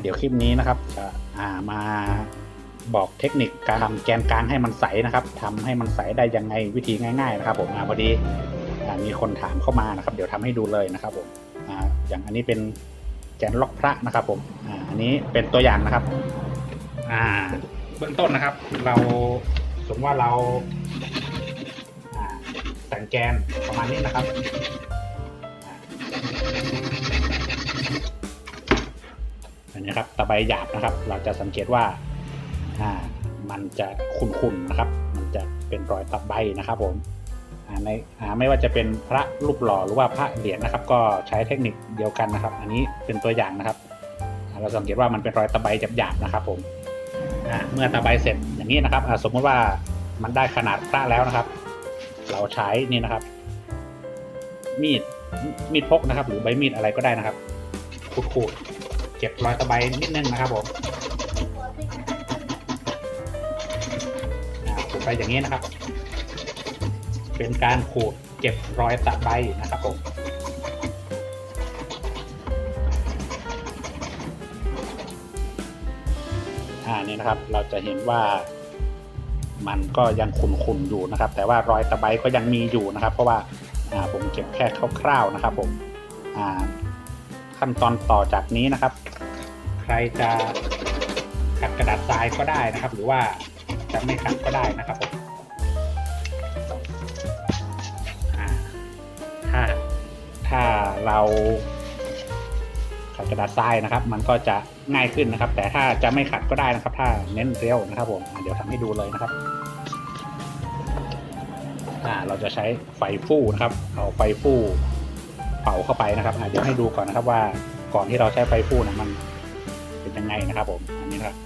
เดี๋ยวคลิปนี้นะครับจะามาบอกเทคนิคการทำแกนกลางให้มันใสนะครับทำให้มันใสได้ยังไงวิธีง่าย ๆ นะครับ ผมพอดีมีคนถามเข้ามานะครับ เดี๋ยวทำให้ดูเลยนะครับผมออย่างอันนี้เป็นแกนล็อกพระนะครับผมอ,อันนี้เป็นตัวอย่างนะครับเบื้องต้นนะครับ เราสมมติว่าเราาแต่งแกนประมาณนี้นะครับ นนี้ครับตะไบหยาบนะครับ เราจะสังเกตว่าอ่ามันจะขุ่นๆนะครับ มันจะเป็นรอยตะไบนะครับผมในไม่ว่าจะเป็นพระรูปหล่อหรือว่าพระเหรียญนะครับ ก็ใช้เทคนิคเดียวกันนะครับ อันนี้เป็นตัวอย่างนะครับ เราสังเกตว่ามันเป็นรอยตะไบหยาบๆนะครับผมเมื่อตะไบเสร็จอย่างนี้นะครับสมมติว่ามันได้ขนาดพระแล้วนะครับ เราใช้นี่นะครับ มีดมีดพกนะครับ หรือใบมีดอะไรก็ได้นะครับขูดๆ เก็บรอยตะไบนิดนึงนะครับผมขูดไปอย่างนี้นะครับ เป็นการขูดเก็บรอยตะไบนะครับผมอ่านี่นะครับเราจะเห็นว่ามันก็ยังขุ่นๆอยู่นะครับ แต่ว่ารอยตะไบก็ยังมีอยู่นะครับ เพราะว่าผมเก็บแค่คร่าวๆนะครับผมอ่า ขั้นตอนต่อจากนี้นะครับ ใครจะขัดกระดาษทรายก็ได้นะครับ หรือว่าจะไม่ขัดก็ได้นะครับผมถ้าถ้าเราขัดกระดาษทรายนะครับ มันก็จะง่ายขึ้นนะครับ แต่ถ้าจะไม่ขัดก็ได้นะครับ ถ้าเน้นเร็วนะครับผมเดี๋ยวทำให้ดูเลยนะครับเราจะใช้ไฟฟู่นะครับ เอาไฟฟู่ เผาเข้าไปนะครับเดี๋ยวให้ดูก่อนนะครับว่าก่อนที่เราใช้ไฟฟูนะมันเป็นยังไงนะครับผมอันนี้นะครับ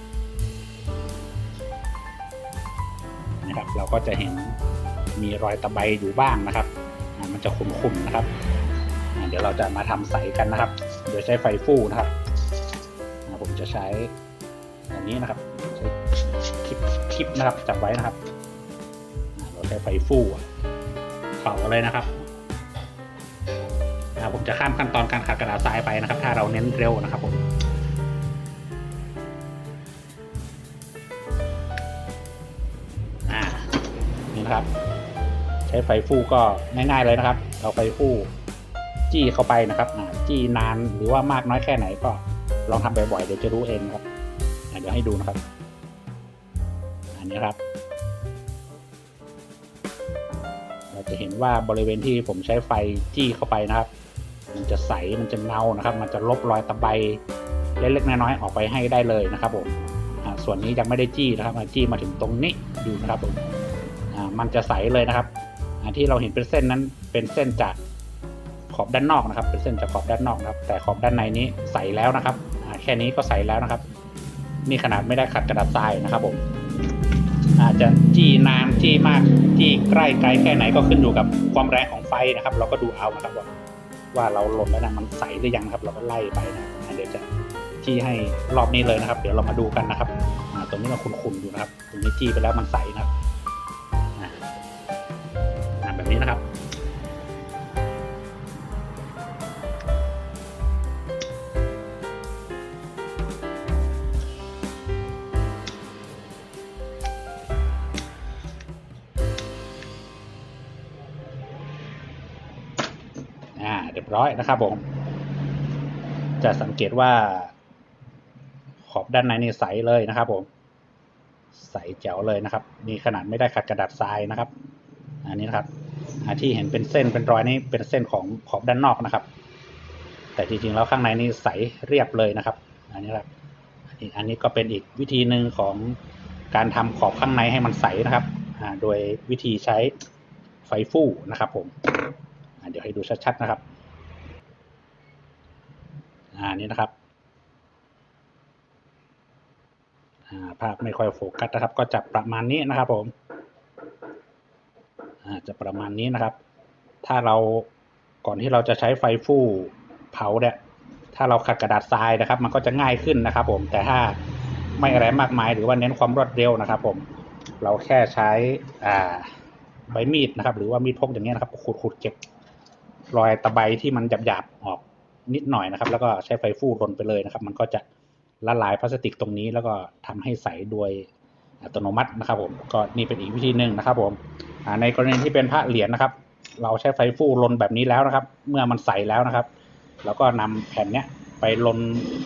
นะครับ เราก็จะเห็นมีรอยตะไบอยู่บ้างนะครับอะมันจะขุ่นๆนะครับอะเดี๋ยวเราจะมาทำใสกันนะครับ โดยใช้ไฟฟูนะครับอะผมจะใช้อันนี้นะครับใช้คลิปคลิปนะครับจับไว้นะครับอะเราใช้ไฟฟูอะเผาเลยนะครับ อ่าผมจะข้ามขั้นตอนการขัดกระดาษทรายไปนะครับ ถ้าเราเน้นเร็วนะครับผมนี่นะครับ ใช้ไฟฟู่ก็ง่ายๆเลยนะครับ เอาไฟฟู่จี้เข้าไปนะครับจี้นานหรือว่ามากน้อยแค่ไหนก็ลองทำบ่อยๆเดี๋ยวจะรู้เองครับเดี๋ยวให้ดูนะครับ อันนี้ครับ เราจะเห็นว่าบริเวณที่ผมใช้ไฟจี้เข้าไปนะครับ มันจะใสมันจะเงานะครับ มันจะลบรอยตะไบเล็กๆน้อยๆออกไปให้ได้เลยนะครับผมส่วนนี้ยังไม่ได้จี้นะครับจี้มาถึงตรงนี้ดูนะครับผมมันจะใสเลยนะครับที่เราเห็นเป็นเส้นนั้นเป็นเส้นจากขอบด้านนอกนะครับ เป็นเส้นจากขอบด้านนอกนะครับ แต่ขอบด้านในนี้ใสแล้วนะครับแค่นี้ก็ใสแล้วนะครับ นี่ขนาดไม่ได้ขัดกระดาษทรายนะครับผมอาจจะจี้นานจี้มากจี้ใกล้ไกลแค่ไหนก็ขึ้นอยู่กับความแรงของไฟนะครับ เราก็ดูเอานะครับว่า ว่าเราหล่นแล้วนะมันใสหรือยังครับ เราก็ไล่ไปนะเดี๋ยวจะที่ให้รอบนี้เลยนะครับ เดี๋ยวเรามาดูกันนะครับตรงนี้เราขุ่นๆอยู่นะครับตรงนี้จี้ไปแล้วมันใสนะครับอะอะแบบนี้นะครับ อ่าเรียบร้อยนะครับผม จะสังเกตว่า ขอบด้านในนี่ใสเลยนะครับผม ใสแจ๋วเลยนะครับ นี่ขนาดไม่ได้ขัดกระดาษทรายนะครับ อันนี้นะครับที่เห็นเป็นเส้นเป็นรอยนี่เป็นเส้นของขอบด้านนอกนะครับ แต่จริงๆแล้วข้างในนี่ใสเรียบเลยนะครับ อันนี้ครับอีกอันนี้ก็เป็นอีกวิธีหนึ่งของการทำขอบข้างในให้มันใสนะครับโดยวิธีใช้ไฟฟู่นะครับผม เดี๋ยวให้ดูชัดๆนะครับอ่านี่นะครับอ่าภาพไม่ค่อยโฟกัสนะครับ ก็จะประมาณนี้นะครับผมอ่าจะประมาณนี้นะครับ ถ้าเราก่อนที่เราจะใช้ไฟฟู่เผาเนี่ยถ้าเราขัดกระดาษทรายนะครับ มันก็จะง่ายขึ้นนะครับ ผมแต่ถ้าไม่อะไรมากมายหรือว่าเน้นความรวดเร็วนะครับ ผมเราแค่ใช้อ่าใบมีดนะครับ หรือว่ามีดพกอย่างเงี้ยนะครับขูดๆเก็บ รอยตะไบที่มันหยาบๆออกนิดหน่อยนะครับ แล้วก็ใช้ไฟฟูรนไปเลยนะครับ มันก็จะละลายพลาสติกตรงนี้ แล้วก็ทำให้ใสโดยอัตโนมัตินะครับ ผมก็นี่เป็นอีกวิธีหนึ่งนะครับ ผมในกรณีที่เป็นพระเหรียญนะครับ เราใช้ไฟฟูลนแบบนี้แล้วนะครับ เมื่อมันใสแล้วนะครับแล้วก็นำแผ่นเนี้ยไปลน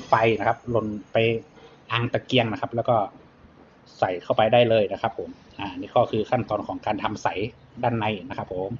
ไฟนะครับลนไปอังตะเกียงนะครับ แล้วก็ใส่เข้าไปได้เลยนะครับ ผม อ่า นี่ก็คือขั้นตอนของการทำใสด้านในนะครับ ผม